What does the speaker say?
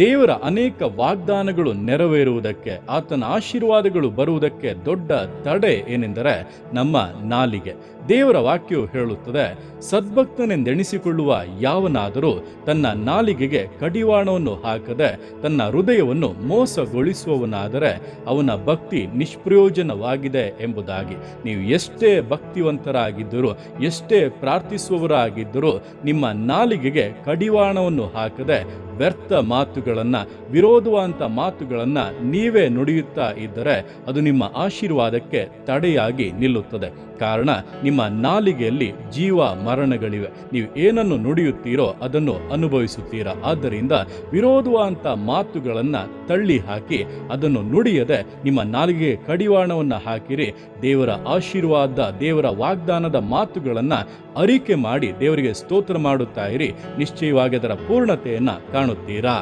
ದೇವರ ಅನೇಕ ವಾಗ್ದಾನಗಳು ನೆರವೇರುವುದಕ್ಕೆ, ಆತನ ಆಶೀರ್ವಾದಗಳು ಬರುವುದಕ್ಕೆ ದೊಡ್ಡ ತಡೆ ಏನೆಂದರೆ ನಮ್ಮ ನಾಲಿಗೆ. ದೇವರ ವಾಕ್ಯವು ಹೇಳುತ್ತದೆ, ಸದ್ಭಕ್ತನೆಂದೆಣಿಸಿಕೊಳ್ಳುವ ಯಾವನಾದರೂ ತನ್ನ ನಾಲಿಗೆಗೆ ಕಡಿವಾಣವನ್ನು ಹಾಕದೆ, ತನ್ನ ಹೃದಯವನ್ನು ಮೋಸಗೊಳಿಸುವವನಾದರೆ ಅವನ ಭಕ್ತಿ ನಿಷ್ಪ್ರಯೋಜನವಾಗಿದೆ ಎಂಬುದಾಗಿ. ನೀವು ಎಷ್ಟೇ ಭಕ್ತಿವಂತರಾಗಿದ್ದರೂ, ಎಷ್ಟೇ ಪ್ರಾರ್ಥಿಸುವವರಾಗಿದ್ದರೂ, ನಿಮ್ಮ ನಾಲಿಗೆಗೆ ಕಡಿವಾಣವನ್ನು ಹಾಕದೆ ವ್ಯರ್ಥ ಮಾತುಗಳನ್ನು ವಿರೋಧವಂಥ ಮಾತುಗಳನ್ನು ನೀವೇ ನುಡಿಯುತ್ತಾ ಇದ್ದರೆ ಅದು ನಿಮ್ಮ ಆಶೀರ್ವಾದಕ್ಕೆ ತಡೆಯಾಗಿ ನಿಲ್ಲುತ್ತದೆ. ಕಾರಣ, ನಿಮ್ಮ ನಾಲಿಗೆಯಲ್ಲಿ ಜೀವ ಮರಣಗಳಿವೆ. ನೀವು ಏನನ್ನು ನುಡಿಯುತ್ತೀರೋ ಅದನ್ನು ಅನುಭವಿಸುತ್ತೀರಾ. ಆದ್ದರಿಂದ ವಿರೋಧವಂಥ ಮಾತುಗಳನ್ನು ತಳ್ಳಿ ಹಾಕಿ ಅದನ್ನು ನುಡಿಯದೆ ನಿಮ್ಮ ನಾಲಿಗೆ ಕಡಿವಾಣವನ್ನು ಹಾಕಿರಿ. ದೇವರ ಆಶೀರ್ವಾದ, ದೇವರ ವಾಗ್ದಾನದ ಮಾತುಗಳನ್ನು ಅರಿಕೆ ಮಾಡಿ ದೇವರಿಗೆ ಸ್ತೋತ್ರ ಮಾಡುತ್ತಾ ಇರಿ. ನಿಶ್ಚಯವಾಗಿ ಅದರ ಪೂರ್ಣತೆಯನ್ನು ಕಾಣುತ್ತೀರಾ. जानुतीरा